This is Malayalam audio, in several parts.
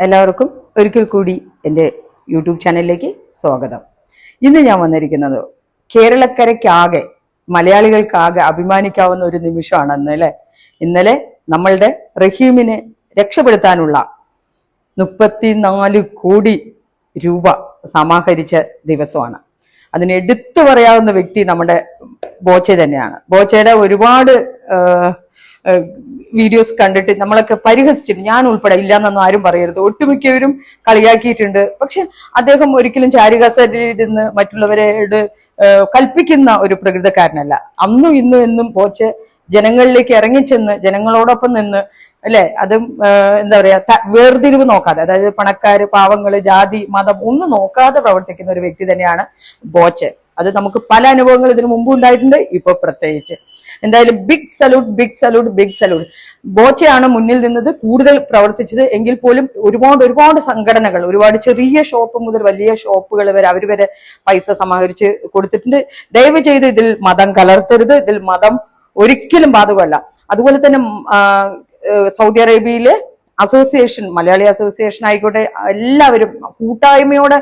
എല്ലാവർക്കും ഒരിക്കൽ കൂടി എന്റെ യൂട്യൂബ് ചാനലിലേക്ക് സ്വാഗതം. ഇന്ന് ഞാൻ വന്നിരിക്കുന്നത് കേരളക്കരയ്ക്കാകെ മലയാളികൾക്കാകെ അഭിമാനിക്കാവുന്ന ഒരു നിമിഷമാണ് ഇന്നലെ ഇന്നലെ നമ്മളുടെ റഹീമിനെ രക്ഷപ്പെടുത്താനുള്ള മുപ്പത്തിനാല് കോടി രൂപ സമാഹരിച്ച ദിവസമാണ്. അതിന് എടുത്തു പറയാവുന്ന വ്യക്തി നമ്മുടെ ബോച്ചെ തന്നെയാണ്. ബോച്ചയുടെ ഒരുപാട് വീഡിയോസ് കണ്ടിട്ട് നമ്മളൊക്കെ പരിഹസിച്ചിട്ട് ഞാൻ ഉൾപ്പെടെ ഇല്ലാന്നൊന്നും ആരും പറയരുത്. ഒട്ടുമിക്കവരും കളിയാക്കിയിട്ടുണ്ട്. പക്ഷെ അദ്ദേഹം ഒരിക്കലും ചാരികാസരിന്ന് മറ്റുള്ളവരോട് കൽപ്പിക്കുന്ന ഒരു പ്രകൃതക്കാരനല്ല. അന്നും ഇന്നും എന്നും പോച്ച് ജനങ്ങളിലേക്ക് ഇറങ്ങിച്ചെന്ന് ജനങ്ങളോടൊപ്പം നിന്ന് അല്ലെ? അതും എന്താ പറയാ വേർതിരിവ് നോക്കാതെ അതായത് പണക്കാര് പാവങ്ങൾ ജാതി മതം ഒന്നും നോക്കാതെ പ്രവർത്തിക്കുന്ന ഒരു വ്യക്തി തന്നെയാണ് ബോച്ചെ. അത് നമുക്ക് പല അനുഭവങ്ങൾ ഇതിനു മുമ്പ് ഉണ്ടായിട്ടുണ്ട് ഇപ്പൊ പ്രത്യേകിച്ച്. എന്തായാലും big salute big salute big salute ബോച്ചയാണ് മുന്നിൽ നിന്നത് കൂടുതൽ പ്രവർത്തിച്ചത്. എങ്കിൽ പോലും ഒരുപാട് ഒരുപാട് സംഘടനകൾ ഒരുപാട് ചെറിയ ഷോപ്പ് മുതൽ വലിയ ഷോപ്പുകൾ വരെ അവർ വരെ പൈസ സമാഹരിച്ച് കൊടുത്തിട്ടുണ്ട്. ദയവ് ചെയ്ത് ഇതിൽ മതം കലർത്തരുത്. ഇതിൽ മതം ഒരിക്കലും ബാധകമല്ല. അതുപോലെ തന്നെ സൗദി അറേബ്യയിലെ അസോസിയേഷൻ മലയാളി അസോസിയേഷൻ ആയിക്കോട്ടെ എല്ലാവരും കൂട്ടായ്മയോടെ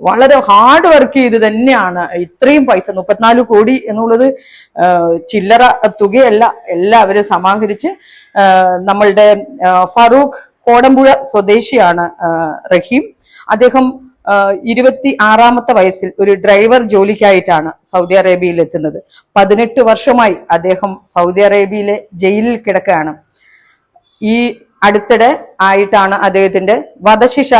വളരെ ഹാർഡ് വർക്ക് ചെയ്ത് തന്നെയാണ് ഇത്രയും പൈസ മുപ്പത്തിനാല് കോടി എന്നുള്ളത് ചില്ലറ തുകയല്ല എല്ലാവരും സമാഹരിച്ച് നമ്മളുടെ ഫറൂഖ് കോടമ്പുഴ സ്വദേശിയാണ് റഹീം. അദ്ദേഹം ഇരുപത്തി ആറാമത്തെ വയസ്സിൽ ഒരു ഡ്രൈവർ ജോലിക്കായിട്ടാണ് സൗദി അറേബ്യയിൽ എത്തുന്നത്. പതിനെട്ട് വർഷമായി അദ്ദേഹം സൗദി അറേബ്യയിലെ ജയിലിൽ കിടക്കുകയാണ്. ഈ അടുത്തിടെ ആയിട്ടാണ് അദ്ദേഹത്തിന്റെ വധശിക്ഷ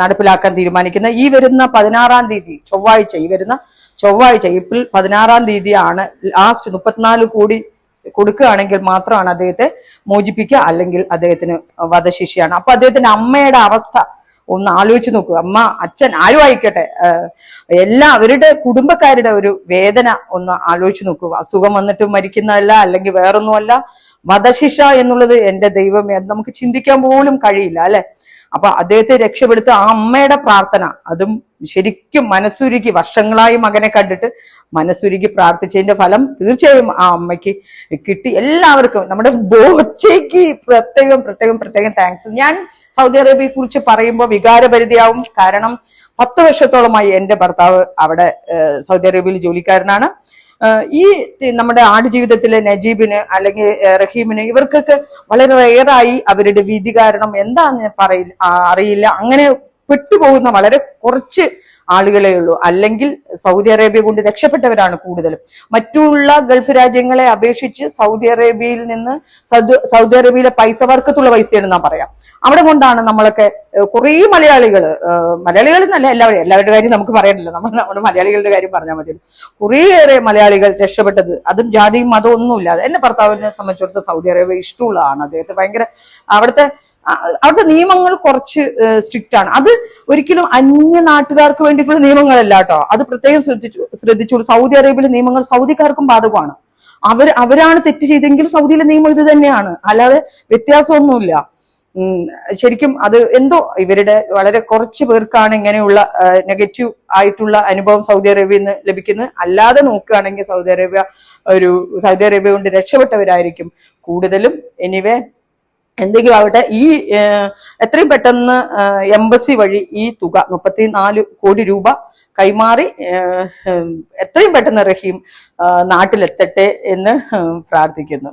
നടപ്പിലാക്കാൻ തീരുമാനിക്കുന്നത് ഈ വരുന്ന പതിനാറാം തീയതി ചൊവ്വാഴ്ച ഈ വരുന്ന ചൊവ്വാഴ്ച ഏപ്രിൽ പതിനാറാം തീയതിയാണ് ലാസ്റ്റ് മുപ്പത്തിനാല് കോടി കൊടുക്കുകയാണെങ്കിൽ മാത്രമാണ് അദ്ദേഹത്തെ മോചിപ്പിക്കുക അല്ലെങ്കിൽ അദ്ദേഹത്തിന് വധശിക്ഷയാണ്. അപ്പൊ അദ്ദേഹത്തിന്റെ അമ്മയുടെ അവസ്ഥ ഒന്ന് ആലോചിച്ച് നോക്കുക അമ്മ അച്ഛൻ ആരും ആയിക്കട്ടെ. എല്ലാ അവരുടെ കുടുംബക്കാരുടെ ഒരു വേദന ഒന്ന് ആലോചിച്ച് നോക്കുക അസുഖം വന്നിട്ട് മരിക്കുന്നതല്ല അല്ലെങ്കിൽ വേറൊന്നുമല്ല. വധശിക്ഷ എന്നുള്ളത് എന്റെ ദൈവമേ നമുക്ക് ചിന്തിക്കാൻ പോലും കഴിയില്ല അല്ലെ? അപ്പൊ അദ്ദേഹത്തെ രക്ഷപ്പെടുത്ത ആ അമ്മയുടെ പ്രാർത്ഥന അതും ശരിക്കും മനസ്സുരുക്കി വർഷങ്ങളായി മകനെ കണ്ടിട്ട് മനസ്സുരുക്കി പ്രാർത്ഥിച്ചതിന്റെ ഫലം തീർച്ചയായും ആ അമ്മയ്ക്ക് കിട്ടി. എല്ലാവർക്കും നമ്മുടെ ബോച്ചയ്ക്ക് പ്രത്യേകം പ്രത്യേകം പ്രത്യേകം താങ്ക്സ് ഞാൻ സൗദി അറേബ്യയെ കുറിച്ച് പറയുമ്പോൾ വികാരപരിധിയാവും. കാരണം പത്ത് വർഷത്തോളമായി എന്റെ ഭർത്താവ് അവിടെ സൗദി അറേബ്യയിൽ ജോലിക്കാരനാണ്. ഈ നമ്മുടെ ആടുജീവിതത്തിലെ നജീബിന് അല്ലെങ്കിൽ റഹീമിന് ഇവർക്കൊക്കെ വളരെ റെയറായി അവരുടെ വിധി കാരണം എന്താന്ന് പറയില്ല അറിയില്ല. അങ്ങനെ പെട്ടുപോകുന്ന വളരെ കുറച്ച് ആളുകളെ ഉള്ളൂ. അല്ലെങ്കിൽ സൗദി അറേബ്യ കൊണ്ട് രക്ഷപ്പെട്ടവരാണ് കൂടുതലും. മറ്റുള്ള ഗൾഫ് രാജ്യങ്ങളെ അപേക്ഷിച്ച് സൗദി അറേബ്യയിൽ നിന്ന് സൗദി അറേബ്യയിലെ പൈസ വർക്കത്തുള്ള പൈസയാണ് നാം പറയാം. അവിടെ കൊണ്ടാണ് നമ്മളൊക്കെ കുറേ മലയാളികൾ മലയാളികൾ എന്നല്ല എല്ലാവരും എല്ലാവരുടെ കാര്യം നമുക്ക് പറയാനില്ല. നമ്മൾ നമ്മുടെ മലയാളികളുടെ കാര്യം പറഞ്ഞാൽ മതി. കുറേയേറെ മലയാളികൾ രക്ഷപ്പെട്ടത് അതും ജാതിയും മതവും ഒന്നുമില്ലാതെ എന്റെ ഭർത്താവിനെ സംബന്ധിച്ചിടത്തോളം സൗദി അറേബ്യ ഇഷ്ടമുള്ളതാണ്. അദ്ദേഹത്തെ ഭയങ്കര അവിടുത്തെ അവിടുത്തെ നിയമങ്ങൾ കുറച്ച് സ്ട്രിക്റ്റ് ആണ്. അത് ഒരിക്കലും അന്യ നാട്ടുകാർക്ക് വേണ്ടിയിട്ടുള്ള നിയമങ്ങളല്ല കേട്ടോ അത് പ്രത്യേകം ശ്രദ്ധിച്ചു ശ്രദ്ധിച്ചോളൂ. സൗദി അറേബ്യയിലെ നിയമങ്ങൾ സൗദിക്കാർക്കും ബാധകമാണ്. അവർ അവരാണ് തെറ്റ് ചെയ്തെങ്കിൽ സൗദിയിലെ നിയമം ഇത് തന്നെയാണ്. അല്ലാതെ വ്യത്യാസമൊന്നുമില്ല. ശരിക്കും അത് എന്തോ ഇവരുടെ വളരെ കുറച്ച് പേർക്കാണ് ഇങ്ങനെയുള്ള നെഗറ്റീവ് ആയിട്ടുള്ള അനുഭവം സൗദി അറേബ്യയിൽ നിന്ന് ലഭിക്കുന്നത്. അല്ലാതെ നോക്കുകയാണെങ്കിൽ സൗദി അറേബ്യ ഒരു സൗദി അറേബ്യ കൊണ്ട് രക്ഷപ്പെട്ടവരായിരിക്കും. കൂടുതലും എനിവേ എന്തെങ്കിലും ആവട്ടെ ഈ എത്രയും പെട്ടെന്ന് എംബസി വഴി ഈ തുക മുപ്പത്തിനാല് കോടി രൂപ കൈമാറി എത്രയും പെട്ടെന്ന് റഹീം നാട്ടിലെത്തട്ടെ എന്ന് പ്രാർത്ഥിക്കുന്നു.